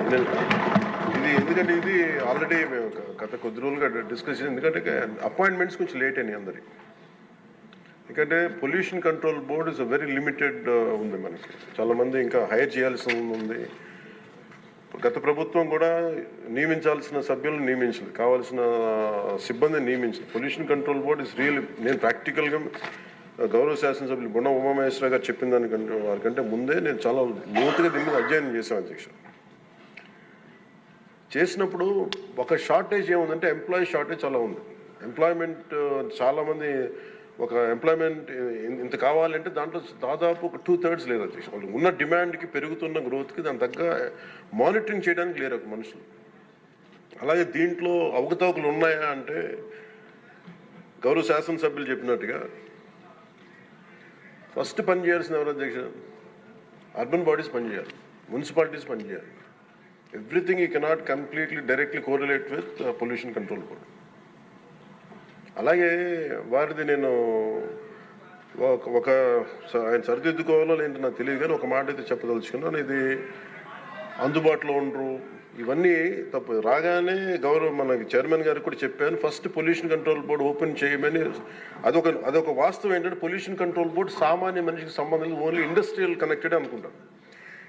ఇది ఇది ఎందుకంటే ఇది ఆల్రెడీ మేము గత కొద్ది రోజులుగా డిస్కస్ చేసి ఎందుకంటే అపాయింట్మెంట్స్ కొంచెం లేట్ అయినాయి అందరి. ఎందుకంటే pollution control board is very limited ఉంది మనకి. చాలామంది ఇంకా హైర్ చేయాల్సి ఉంది. గత ప్రభుత్వం కూడా నియమించాల్సిన సభ్యులను నియమించింది. కావాల్సిన సిబ్బందిని నియమించింది. Pollution control board is real నేను ప్రాక్టికల్గా uh, గౌరవ శాసనసభ్యులు బుణ ఉమామహేశ్వర గారు చెప్పిన దానికంటే వారికంటే ముందే నేను చాలా లోతుగా దీని మీద అధ్యయనం చేశాను అధ్యక్షుడు చేసినప్పుడు ఒక షార్టేజ్ ఏముందంటే ఎంప్లాయీ షార్టేజ్ చాలా ఉంది. ఎంప్లాయ్మెంట్ uh, చాలామంది ఒక ఎంప్లాయ్మెంట్ ఇంత కావాలంటే దాంట్లో దాదాపు ఒక టూ థర్డ్స్ లేదు అధ్యక్ష వాళ్ళు ఉన్న డిమాండ్కి పెరుగుతున్న గ్రోత్కి దాని తగ్గ మానిటరింగ్ చేయడానికి లేరు ఒక మనుషులు. అలాగే దీంట్లో అవకతవకలు ఉన్నాయా అంటే గౌరవ శాసనసభ్యులు చెప్పినట్టుగా ఫస్ట్ పని చేయాల్సిన ఎవరు అధ్యక్ష? అర్బన్ బాడీస్ పనిచేయాలి. మున్సిపాలిటీస్ పనిచేయాలి. ఎవ్రీథింగ్ ఈ cannot completely directly correlate with pollution control board అలాగే వారిది నేను ఒక- ఒక ఆయన సరిదిద్దుకోవాలో లేదంటే నాకు తెలియదు కానీ ఒక మాట అయితే చెప్పదలుచుకున్నాను. ఇది అందుబాటులో ఉండరు. ఇవన్నీ తప్పు. రాగానే గౌరవ మనకి చైర్మన్ గారికి కూడా చెప్పాను first pollution control board open చేయమని అదొక అదొక వాస్తవం ఏంటంటే పొల్యూషన్ కంట్రోల్ బోర్డు సామాన్య మనిషికి సంబంధం ఓన్లీ ఇండస్ట్రియల్ కనెక్టెడ్ అనుకుంటాను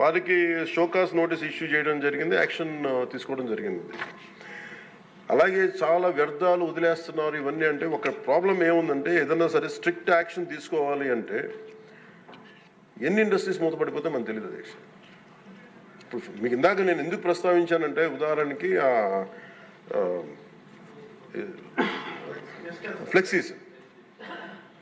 వారికి షోకాస్ నోటీస్ ఇష్యూ చేయడం జరిగింది యాక్షన్ తీసుకోవడం జరిగింది. అలాగే చాలా వ్యర్థాలు వదిలేస్తున్నారు ఇవన్నీ అంటే ఒక ప్రాబ్లం ఏముందంటే ఏదైనా సరే స్ట్రిక్ట్ యాక్షన్ తీసుకోవాలి అంటే ఎన్ని ఇండస్ట్రీస్ మూతపడిపోతే మనకు తెలియదు అధ్యక్ష ఇప్పుడు మీకు ఇందాక నేను ఎందుకు ప్రస్తావించానంటే ఉదాహరణకి ఫ్లెక్సీస్.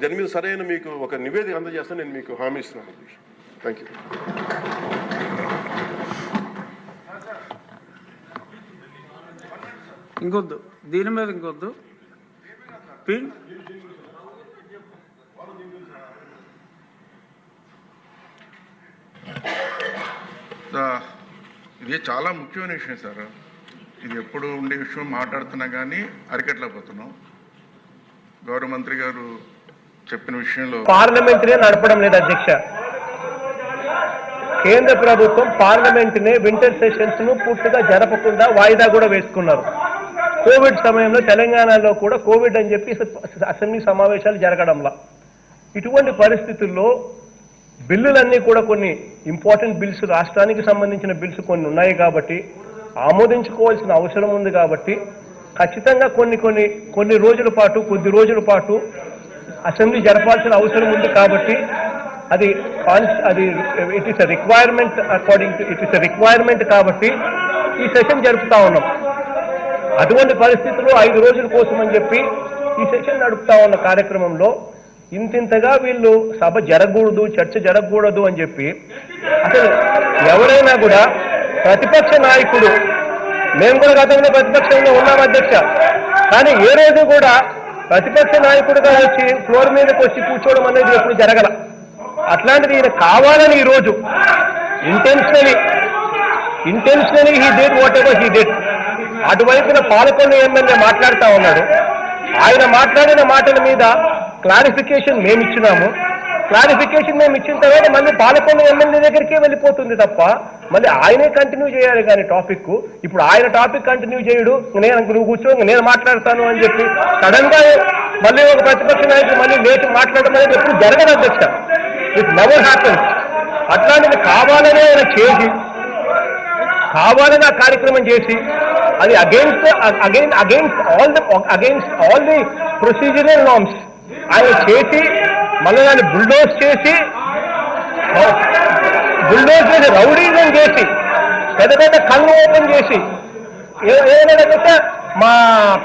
దాని మీద సరైన మీకు ఒక నివేదిక అందజేస్తాను నేను మీకు హామీ ఇస్తున్నాను థ్యాంక్ యూ ఇంకొద్దు. దీని మీద ఇంకొద్దు. పిన్ ఇది చాలా ముఖ్యమైన విషయం సార్. ఇది ఎప్పుడు ఉండే విషయం మాట్లాడుతున్నా కానీ అరికట్లేకపోతున్నాం గౌరవ మంత్రి గారు చెప్పిన విషయంలో పార్లమెంట్ నే నడపడం లేదు అధ్యక్ష. కేంద్ర ప్రభుత్వం పార్లమెంట్ నే వింటర్ సెషన్స్ను పూర్తిగా జరపకుండా వాయిదా కూడా వేసుకున్నారు. కోవిడ్ సమయంలో తెలంగాణలో కూడా కోవిడ్ అని చెప్పి అసెంబ్లీ సమావేశాలు జరగడంలా. ఇటువంటి పరిస్థితుల్లో బిల్లులన్నీ కూడా కొన్ని ఇంపార్టెంట్ బిల్స్ రాష్ట్రానికి సంబంధించిన బిల్స్ కొన్ని ఉన్నాయి కాబట్టి ఆమోదించుకోవాల్సిన అవసరం ఉంది కాబట్టి ఖచ్చితంగా కొన్ని కొన్ని కొన్ని రోజుల పాటు కొద్ది రోజుల పాటు అసెంబ్లీ జరపాల్సిన అవసరం ఉంది కాబట్టి అది అది it is requirement according to it is requirement కాబట్టి ఈ సెషన్ జరుపుతా ఉన్నాం. అటువంటి పరిస్థితుల్లో ఐదు రోజుల కోసం అని చెప్పి ఈ సెషన్ నడుపుతా ఉన్న కార్యక్రమంలో ఇంతింతగా వీళ్ళు సభ జరగకూడదు చర్చ జరగకూడదు అని చెప్పి అసలు ఎవరైనా కూడా ప్రతిపక్ష నాయకుడు మేము కూడా గతంలో ప్రతిపక్షంలో ఉన్నాం అధ్యక్ష కానీ ఏ రోజు కూడా ప్రతిపక్ష నాయకుడిగా వచ్చి ఫ్లోర్ మీదకి వచ్చి కూర్చోవడం అనేది ఎప్పుడు జరగల. అట్లాంటిది ఈయన కావాలని ఈ రోజు intentionally intentionally he did whatever he did అటువైపున Palakonda MLA మాట్లాడుతూ ఉన్నాడు. ఆయన మాట్లాడిన మాటల మీద క్లారిఫికేషన్ మేము ఇచ్చినాము క్లారిఫికేషన్ మేము ఇచ్చిన తర్వాత మళ్ళీ పాలకొండ ఎమ్మెల్యే దగ్గరికే వెళ్ళిపోతుంది తప్ప మళ్ళీ ఆయనే కంటిన్యూ చేయాలి కానీ టాపిక్ ఇప్పుడు ఆయన టాపిక్ కంటిన్యూ చేయడు. నేను నువ్వు కూర్చో నేను మాట్లాడతాను అని చెప్పి సడన్గా మళ్ళీ ఒక ప్రతిపక్ష నాయకుడు మళ్ళీ లేచి మాట్లాడడం అనేది ఎప్పుడు జరగదు అధ్యక్ష. ఇట్ నెవర్ హ్యాపన్ అట్లాంటిది కావాలనే ఆయన చేసి కావాలని ఆ కార్యక్రమం చేసి అది against again against all the against all the procedural norms ఆయన చేసి మళ్ళీ దాన్ని బుల్డోజ్ చేసి బుల్డోజ్ చేసి రౌడీజం చేసి పెద్ద పెద్ద కళ్ళు ఓపెన్ చేసి ఏ- ఏమైనా మా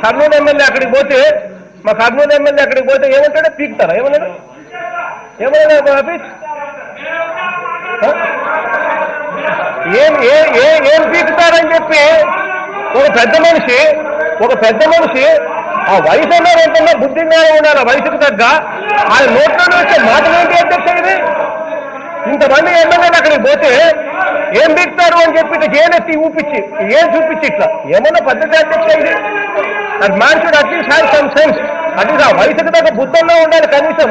కర్నూలు ఎమ్మెల్యే అక్కడికి పోతే మా కర్నూలు ఎమ్మెల్యే అక్కడికి పోతే ఏమంటాడో పీకుతారా? ఏమన్నాడు? ఏమైనా ఆఫీస్? ఏం ఏం ఏం పీకుతారని చెప్పి ఒక పెద్ద మనిషి ఒక పెద్ద మనిషి ఆ వయసు ఉన్నారు ఎంతన్నా బుద్ధి జ్ఞానం ఉండాలి వయసుకు తగ్గ. ఆయన నోట్లో వచ్చే మాటలు ఏంటి అధ్యక్ష ఇది ఇంతమంది ఎమ్మెల్యేలు అక్కడికి పోతే ఏం పీకుతారు అని చెప్పి ఏనెత్తి ఊపించి ఏం చూపించి ఇట్లా? ఏమన్నా పద్ధతి అధ్యక్ష ఇది? అది man should at least have some sense at least ఆ వయసుకు తగ్గ బుద్ధంలో ఉండాలి కనీసం.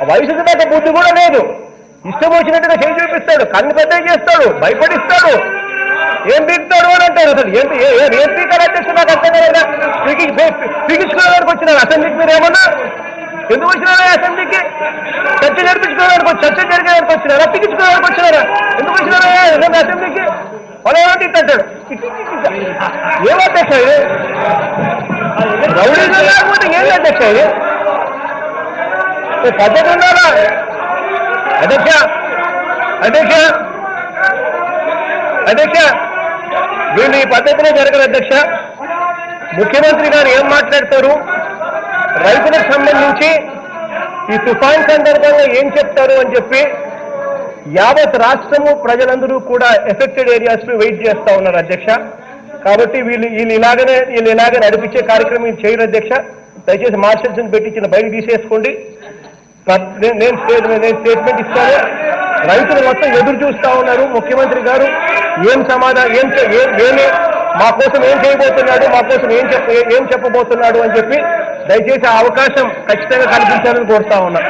ఆ వయసుకు తగ్గ బుద్ధి కూడా లేదు. ఇష్టం వచ్చినట్టుగా చేయి చూపిస్తాడు కన్ను పెద్ద చేస్తాడు భయపడిస్తాడు. ఏం పీకుతాడు అని అంటాడు అసలు? ఏంటి? ఏం పీకారు అధ్యక్షుడు నాకు అర్థం కదా పీకి పీకించుకోవడానికి వచ్చినారు. అసెంబ్లీకి మీరు ఏమన్నా? ఎందుకు వచ్చినారా అసెంబ్లీకి? చర్చ జరిపించుకోవడానికి చర్చ జరిగేదానికి వచ్చినారా? పీకించుకోవడానికి వచ్చినారా? ఎందుకు వచ్చినారా అసెంబ్లీకి? వాళ్ళు ఏమంటే ఇట్ట అంటాడు ఇది? రౌడీ లేకపోతే ఏం అధ్యక్ష ఇది? పద్ధతి ఉండాలా? అధ్యక్ష అధ్యక్ష అధ్యక్ష వీళ్ళు ఈ పద్ధతిలో జరగదు అధ్యక్ష. ముఖ్యమంత్రి గారు ఏం మాట్లాడతారు? రైతులకు సంబంధించి ఈ తుఫాన్ సందర్భంగా ఏం చెప్తారు అని చెప్పి యావత్ రాష్ట్రము ప్రజలందరూ కూడా ఎఫెక్టెడ్ ఏరియాస్ను వెయిట్ చేస్తా ఉన్నారు అధ్యక్ష. కాబట్టి వీళ్ళు వీళ్ళు ఇలాగనే వీళ్ళు ఇలాగే నడిపించే కార్యక్రమం వీళ్ళు చేయరు అధ్యక్ష. దయచేసి మార్షల్స్ పెట్టించిన బయట తీసేసుకోండి. నేను నేను స్టేట్మెంట్ ఇస్తాను. రైతులు మొత్తం ఎదురు చూస్తా ఉన్నారు ముఖ్యమంత్రి గారు. ఏం సమాధానం ఏం చె- ఏమి మా కోసం ఏం చేయబోతున్నాడు మా కోసం ఏం చెప్ప ఏం చెప్పబోతున్నాడు అని చెప్పి దయచేసి ఆ అవకాశం ఖచ్చితంగా కల్పించాలని కోరుతా ఉన్నా.